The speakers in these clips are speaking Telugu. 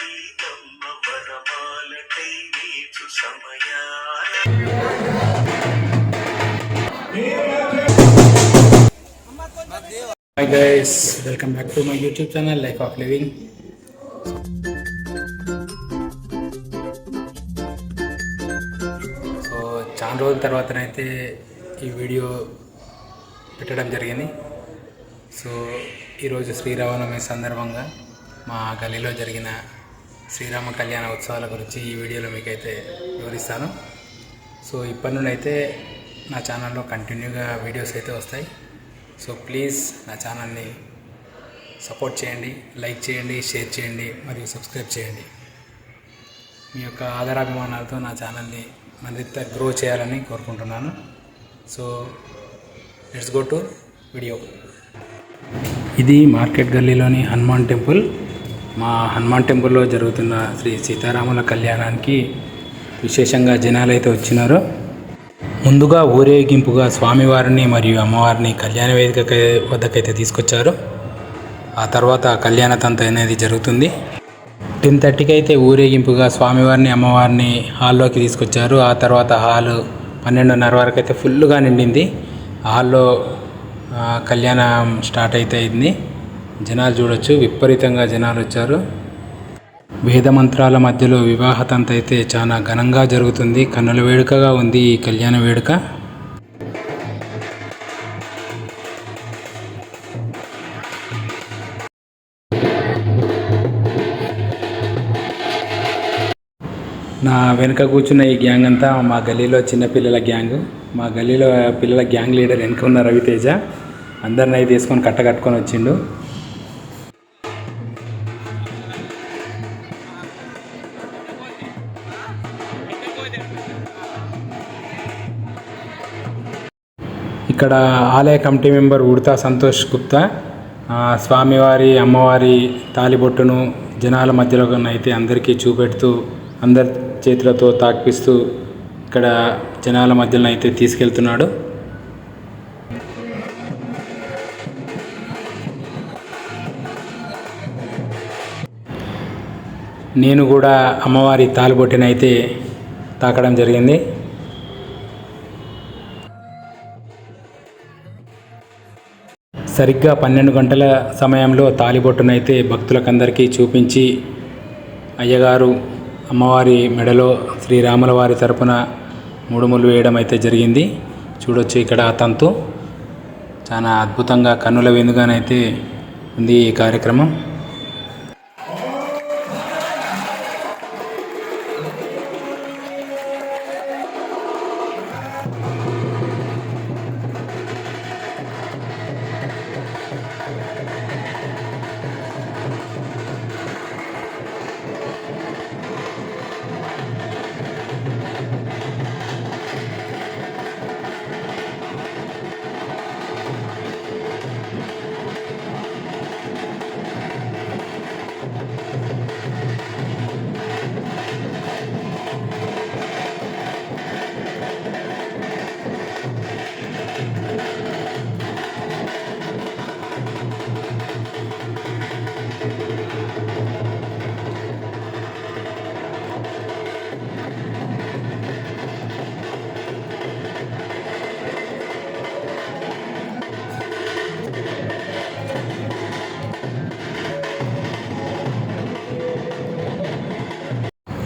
Seethamma వరమాలకై hi guys welcome back to my YouTube channel life of living so చాలా రోజుల తర్వాతనైతే ఈ వీడియో పెట్టడం జరిగింది. సో ఈరోజు శ్రీరామనవమి సందర్భంగా మా గలీలో జరిగిన శ్రీరామ కళ్యాణ ఉత్సవాల గురించి ఈ వీడియోలో మీకైతే వివరిస్తాను. సో ఇప్పటి నుండి అయితే నా ఛానల్లో కంటిన్యూగా వీడియోస్ అయితే వస్తాయి. సో ప్లీజ్ నా ఛానల్ని సపోర్ట్ చేయండి లైక్ చేయండి షేర్ చేయండి మరియు సబ్స్క్రైబ్ చేయండి. మీ యొక్క ఆధారాభిమానాలతో నా ఛానల్ని మరింత గ్రో చేయాలని కోరుకుంటున్నాను. So let's go to video. ఇది మార్కెట్ గల్లీలోని హనుమాన్ టెంపుల్. మా హనుమాన్ టెంపుల్లో జరుగుతున్న శ్రీ సీతారాముల కళ్యాణానికి విశేషంగా జనాలు అయితే వచ్చినారు. ముందుగా ఊరేగింపుగా స్వామివారిని మరియు అమ్మవారిని కళ్యాణ వేదిక వద్దకైతే తీసుకొచ్చారు. ఆ తర్వాత కళ్యాణ తంత అనేది జరుగుతుంది. టెన్ థర్టీకి అయితే ఊరేగింపుగా స్వామివారిని అమ్మవారిని హాల్లోకి తీసుకొచ్చారు. ఆ తర్వాత హాల్ పన్నెండున్నర వరకు అయితే ఫుల్గా నిండింది. హాల్లో కళ్యాణం స్టార్ట్ అయితే అయింది. జనాలు చూడొచ్చు విపరీతంగా జనాలు వచ్చారు. వేదమంత్రాల మధ్యలో వివాహతంత అయితే చాలా ఘనంగా జరుగుతుంది. కన్నుల వేడుకగా ఉంది ఈ కళ్యాణ వేడుక. నా వెనుక కూర్చున్న ఈ గ్యాంగ్ అంతా మా గల్లీలో చిన్నపిల్లల గ్యాంగ్. మా గల్లీలో పిల్లల గ్యాంగ్ లీడర్ వెనుక ఉన్న రవితేజ. అందరిని అయితే తీసుకొని కట్ట కట్టుకొని వచ్చిండు. ఇక్కడ ఆలయ కమిటీ మెంబర్ ఉడతా సంతోష్ గుప్తా స్వామివారి అమ్మవారి తాలిబొట్టును జనాల మధ్యలో అయితే అందరికీ చూపెడుతూ అందరి చేతులతో తాకిపిస్తూ ఇక్కడ జనాల మధ్యలో అయితే తీసుకెళ్తున్నాడు. నేను కూడా అమ్మవారి తాలిబొట్టునైతే తాకడం జరిగింది. సరిగ్గా పన్నెండు గంటల సమయంలో తాలిబొట్టునైతే భక్తులకందరికీ చూపించి అయ్యగారు అమ్మవారి మెడలో శ్రీరాముల వారి తరపున మూడుములు వేయడం అయితే జరిగింది. చూడొచ్చు ఇక్కడ తంతు. చాలా అద్భుతంగా కన్నుల విందుగానైతే ఉంది ఈ కార్యక్రమం.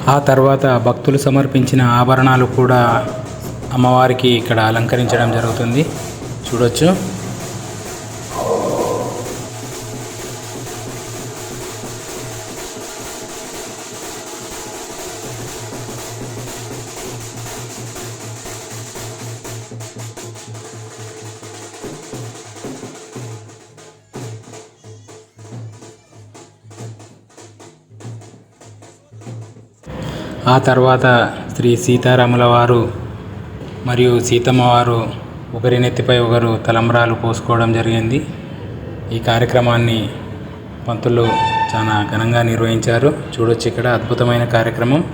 ఆ తర్వాత భక్తులు సమర్పించిన ఆభరణాలు కూడా అమ్మవారికి ఇక్కడ అలంకరించడం జరుగుతుంది. చూడొచ్చు. ఆ తర్వాత శ్రీ సీతారాముల వారు మరియు సీతమ్మ వారు ఒకరి నెత్తిపై ఒకరు తలంబ్రాలు పోసుకోవడం జరిగింది. ఈ కార్యక్రమాన్ని పంతులు చాలా ఘనంగా నిర్వహించారు. చూడొచ్చు ఇక్కడ అద్భుతమైన కార్యక్రమం.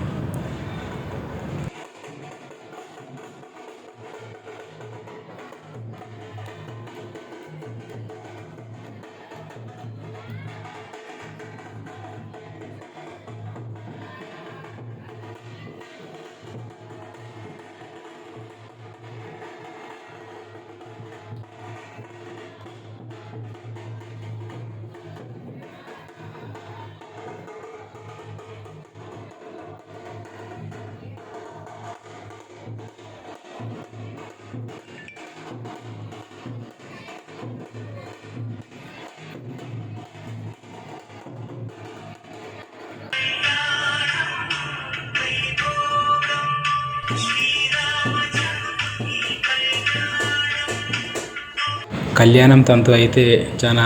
కళ్యాణం తంతు అయితే చాలా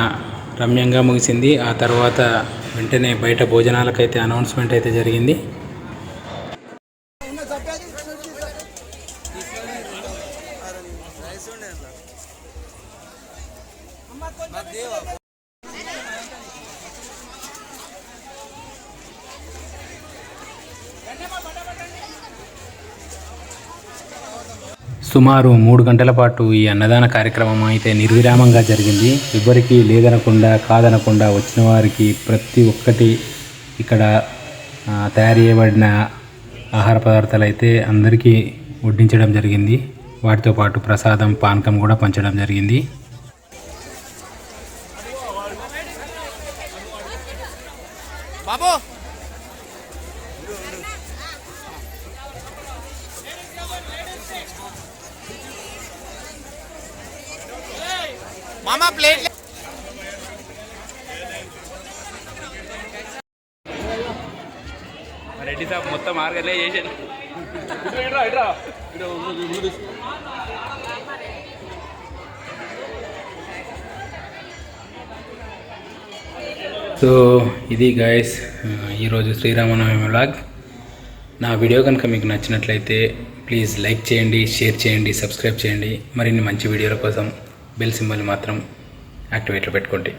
రమ్యంగా ముగిసింది. ఆ తర్వాత వెంటనే బయట భోజనాలకైతే అనౌన్స్మెంట్ అయితే జరిగింది. సుమారు మూడు గంటల పాటు ఈ అన్నదాన కార్యక్రమం అయితే నిర్విరామంగా జరిగింది. ఎవరికి లేదనకుండా కాదనకుండా వచ్చిన వారికి ప్రతి ఒక్కటి ఇక్కడ తయారు చేయబడిన ఆహార పదార్థాలు అయితే అందరికీ వడ్డించడం జరిగింది. వాటితో పాటు ప్రసాదం పానకం కూడా పంచడం జరిగింది. బాబు! మామా ప్లేట్ రెడ్డి సాబ్ మొత్తం ఆరుగలే చేసాను సో ఇది గాయస్ ఈరోజు శ్రీరామనవమి వ్లాగ్ నా వీడియో కనుక మీకు నచ్చినట్లయితే ప్లీజ్ లైక్ చేయండి షేర్ చేయండి సబ్స్క్రైబ్ చేయండి. మరిన్ని మంచి వీడియోల కోసం బెల్ సింబల్ మాత్రం యాక్టివేట్లో పెట్టుకోండి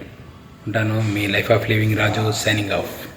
ఉంటాను. మీ life of living Raju signing off